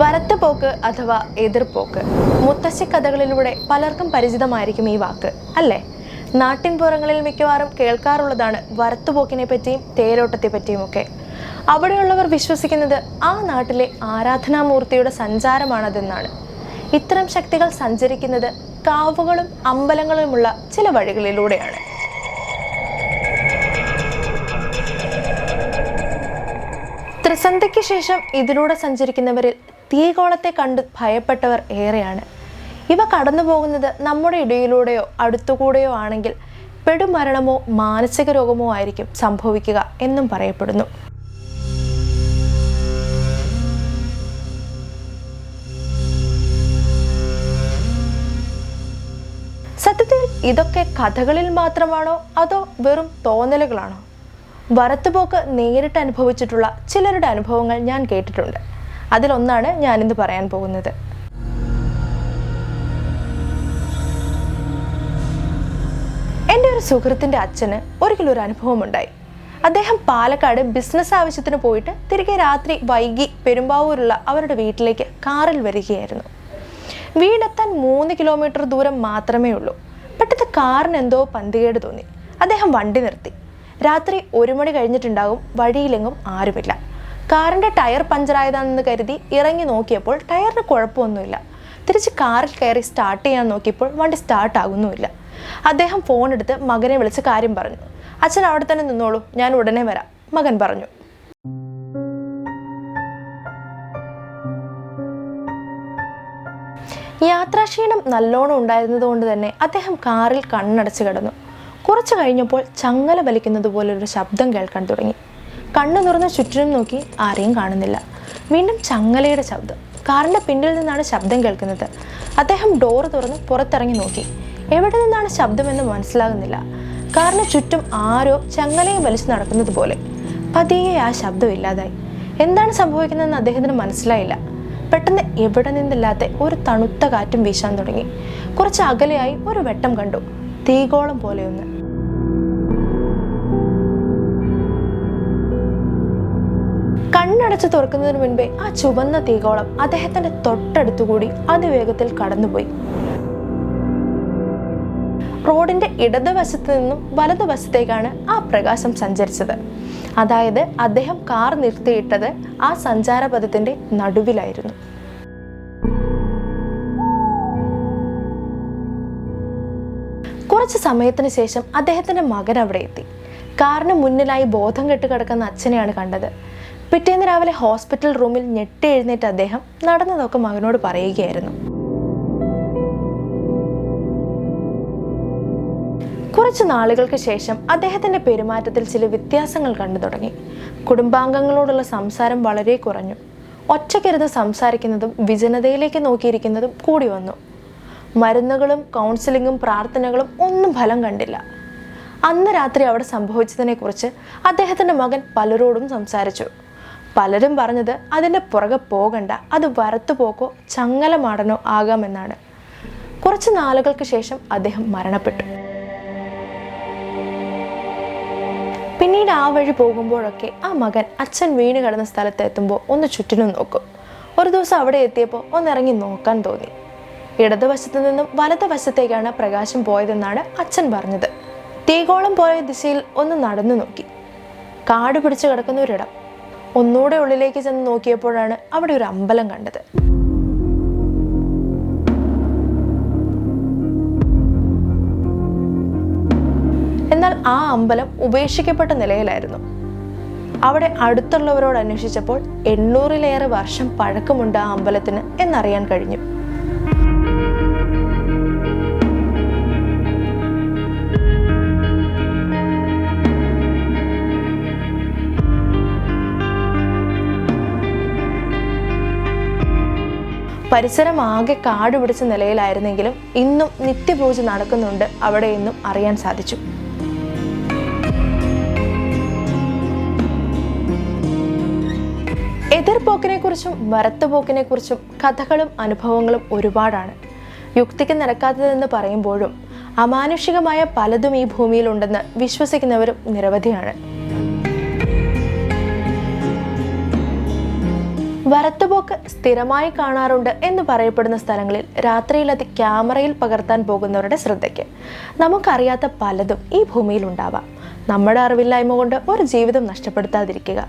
വരത്തുപോക്ക് അഥവാ എതിർപോക്ക് മുത്തശ്ശി കഥകളിലൂടെ പലർക്കും പരിചിതമായിരിക്കും ഈ വാക്ക് അല്ലേ? നാട്ടിൻപുറങ്ങളിൽ മിക്കവാറും കേൾക്കാറുള്ളതാണ് വരത്തുപോക്കിനെ പറ്റിയും തേരോട്ടത്തെ പറ്റിയുമൊക്കെ. അവിടെയുള്ളവർ വിശ്വസിക്കുന്നത് ആ നാട്ടിലെ ആരാധനാമൂർത്തിയുടെ സഞ്ചാരമാണതെന്നാണ്. ഇത്തരം ശക്തികൾ സഞ്ചരിക്കുന്നത് കാവുകളും അമ്പലങ്ങളുമുള്ള ചില വഴികളിലൂടെയാണ്. ത്രിസന്ധ്യയ്ക്ക് ശേഷം ഇതിലൂടെ സഞ്ചരിക്കുന്നവരിൽ തീകോളത്തെ കണ്ട് ഭയപ്പെട്ടവർ ഏറെയാണ്. ഇവ കടന്നു പോകുന്നത് നമ്മുടെ ഇടയിലൂടെയോ അടുത്തുകൂടെയോ ആണെങ്കിൽ പെടുമരണമോ മാനസിക രോഗമോ ആയിരിക്കും സംഭവിക്കുക എന്നും പറയപ്പെടുന്നു. സത്യത്തിൽ ഇതൊക്കെ കഥകളിൽ മാത്രമാണോ അതോ വെറും തോന്നലുകളാണോ? വരത്തുപോക്ക് നേരിട്ട് അനുഭവിച്ചിട്ടുള്ള ചിലരുടെ അനുഭവങ്ങൾ ഞാൻ കേട്ടിട്ടുണ്ട്. അതിലൊന്നാണ് ഞാനിന്ന് പറയാൻ പോകുന്നത്. എന്റെ ഒരു സുഹൃത്തിന്റെ അച്ഛന് ഒരിക്കലും ഒരു അനുഭവം ഉണ്ടായി അദ്ദേഹം പാലക്കാട് ബിസിനസ് ആവശ്യത്തിന് പോയിട്ട് തിരികെ രാത്രി വൈകി പെരുമ്പാവൂരുള്ള അവരുടെ വീട്ടിലേക്ക് കാറിൽ വരികയായിരുന്നു. വീടെത്താൻ മൂന്ന് കിലോമീറ്റർ ദൂരം മാത്രമേ ഉള്ളൂ. പെട്ടെന്ന് കാറിന് എന്തോ പന്തികേട് തോന്നി. അദ്ദേഹം വണ്ടി നിർത്തി. രാത്രി ഒരു മണി കഴിഞ്ഞിട്ടുണ്ടാകും വഴിയിലെങ്ങും ആരുമില്ല. കാറിന്റെ ടയർ പഞ്ചറായതാണെന്ന് കരുതി ഇറങ്ങി നോക്കിയപ്പോൾ ടയറിന് കുഴപ്പമൊന്നുമില്ല. തിരിച്ച് കാറിൽ കയറി സ്റ്റാർട്ട് ചെയ്യാൻ നോക്കിയപ്പോൾ വണ്ടി സ്റ്റാർട്ട് ആകുന്നുമില്ല. അദ്ദേഹം ഫോൺ എടുത്ത് മകനെ വിളിച്ച് കാര്യം പറഞ്ഞു. അച്ഛൻ അവിടെ തന്നെ നിന്നോളൂ ഞാൻ ഉടനെ വരാം മകൻ പറഞ്ഞു. യാത്രാക്ഷീണം നല്ലോണം ഉണ്ടായിരുന്നതുകൊണ്ട് തന്നെ അദ്ദേഹം കാറിൽ കണ്ണടച്ച് കിടന്നു. കുറച്ചു കഴിഞ്ഞപ്പോൾ ചങ്ങല വലിക്കുന്നത് പോലൊരു ശബ്ദം കേൾക്കാൻ തുടങ്ങി. കണ്ണു തുറന്ന് ചുറ്റിനും നോക്കി ആരെയും കാണുന്നില്ല. വീണ്ടും ചങ്ങലയുടെ ശബ്ദം. കാറിന്റെ പിന്നിൽ നിന്നാണ് ശബ്ദം കേൾക്കുന്നത്. അദ്ദേഹം ഡോർ തുറന്ന് പുറത്തിറങ്ങി നോക്കി. എവിടെ നിന്നാണ് ശബ്ദമെന്ന് മനസ്സിലാകുന്നില്ല. കാറിന് ചുറ്റും ആരോ ചങ്ങലയും വലിച്ചു നടക്കുന്നത് പോലെ. പതിയെ ആ ശബ്ദം ഇല്ലാതായി. എന്താണ് സംഭവിക്കുന്നതെന്ന് അദ്ദേഹത്തിന് മനസ്സിലായില്ല. പെട്ടെന്ന് എവിടെ നിന്നില്ലാത്ത ഒരു തണുത്ത കാറ്റും വീശാൻ തുടങ്ങി. കുറച്ച് അകലെയായി ഒരു വെട്ടം കണ്ടു. തീകോളം പോലെയൊന്ന്. കണ്ണടച്ച് തുറക്കുന്നതിന് മുൻപേ ആ ചുവന്ന തീകോളം അദ്ദേഹത്തിന്റെ തൊട്ടടുത്തുകൂടി അതിവേഗത്തിൽ കടന്നുപോയി. റോഡിന്റെ ഇടതുവശത്ത് നിന്നും വലതുവശത്തേക്കാണ് ആ പ്രകാശം സഞ്ചരിച്ചത്. അതായത് അദ്ദേഹം കാർ നിർത്തിയിട്ടത് ആ സഞ്ചാരപഥത്തിന്റെ നടുവിലായിരുന്നു. കുറച്ച് സമയത്തിന് ശേഷം അദ്ദേഹത്തിന്റെ മകൻ അവിടെ എത്തി. കാറിന് മുന്നിലായി ബോധം കെട്ട് കിടക്കുന്ന അച്ഛനെയാണ് കണ്ടത്. പിറ്റേന്ന് രാവിലെ ഹോസ്പിറ്റൽ റൂമിൽ ഞെട്ടി എഴുന്നേറ്റ് അദ്ദേഹം നടന്നതൊക്കെ മകനോട് പറയുകയായിരുന്നു. കുറച്ച് നാളുകൾക്ക് ശേഷം അദ്ദേഹത്തിന്റെ പെരുമാറ്റത്തിൽ ചില വ്യത്യാസങ്ങൾ കണ്ടു തുടങ്ങി. കുടുംബാംഗങ്ങളോടുള്ള സംസാരം വളരെ കുറഞ്ഞു. ഒറ്റക്കരുത് സംസാരിക്കുന്നതും വിജനതയിലേക്ക് നോക്കിയിരിക്കുന്നതും കൂടി വന്നു. മരുന്നുകളും കൗൺസിലിങ്ങും പ്രാർത്ഥനകളും ഒന്നും ഫലം കണ്ടില്ല. അന്ന് രാത്രി അവിടെ സംഭവിച്ചതിനെക്കുറിച്ച് അദ്ദേഹത്തിന്റെ മകൻ പലരോടും സംസാരിച്ചു. പലരും പറഞ്ഞത് അതിന്റെ പുറകെ പോകണ്ട അത് വരത്തുപോക്കോ ചങ്ങലമാടനോ ആകാമെന്നാണ്. കുറച്ച് നാളുകൾക്ക് ശേഷം അദ്ദേഹം മരണപ്പെട്ടു. പിന്നീട് ആ വഴി പോകുമ്പോഴൊക്കെ ആ മകൻ അച്ഛൻ വീണ് കിടന്ന സ്ഥലത്ത് എത്തുമ്പോൾ ഒന്ന് ചുറ്റിനും നോക്കും. ഒരു ദിവസം അവിടെ എത്തിയപ്പോൾ ഒന്നിറങ്ങി നോക്കാൻ തോന്നി. ഇടതുവശത്തു നിന്നും വലതുവശത്തേക്കാണ് പ്രകാശം പോയതെന്നാണ് അച്ഛൻ പറഞ്ഞത്. തീകോളം പോയ ദിശയിൽ ഒന്ന് നടന്നു നോക്കി. കാട് പിടിച്ചു കിടക്കുന്ന ഒരിടം ഒന്നുകൂടെ ഉള്ളിലേക്ക് ചെന്ന് നോക്കിയപ്പോഴാണ് അവിടെ ഒരു അമ്പലം കണ്ടത്. എന്നാൽ ആ അമ്പലം ഉപേക്ഷിക്കപ്പെട്ട നിലയിലായിരുന്നു. അവിടെ അടുത്തുള്ളവരോട് അന്വേഷിച്ചപ്പോൾ എണ്ണൂറിലേറെ വർഷം പഴക്കമുണ്ട് ആ അമ്പലത്തിന് എന്നറിയാൻ കഴിഞ്ഞു. പരിസരം ആകെ കാട് പിടിച്ച നിലയിലായിരുന്നെങ്കിലും ഇന്നും നിത്യപൂജ നടക്കുന്നുണ്ട്. അവിടെ എന്നും അറിയാൻ സാധിച്ചു. എതിർപോക്കിനെ കുറിച്ചും വരത്തുപോക്കിനെ കുറിച്ചും കഥകളും അനുഭവങ്ങളും ഒരുപാടാണ്. യുക്തിക്ക് നിരക്കാത്തതെന്ന് പറയുമ്പോഴും അമാനുഷികമായ പലതും ഈ ഭൂമിയിലുണ്ടെന്ന് വിശ്വസിക്കുന്നവരും നിരവധിയാണ്. മരത്തുപോക്ക് സ്ഥിരമായി കാണാറുണ്ട് എന്ന് പറയപ്പെടുന്ന സ്ഥലങ്ങളിൽ രാത്രിയിൽ അത് ക്യാമറയിൽ പകർത്താൻ പോകുന്നവരുടെ ശ്രദ്ധയ്ക്ക്. നമുക്കറിയാത്ത പലതും ഈ ഭൂമിയിൽ ഉണ്ടാവാം നമ്മുടെ അറിവില്ലായ്മ കൊണ്ട് ഒരു ജീവിതം നഷ്ടപ്പെടുത്താതിരിക്കുക.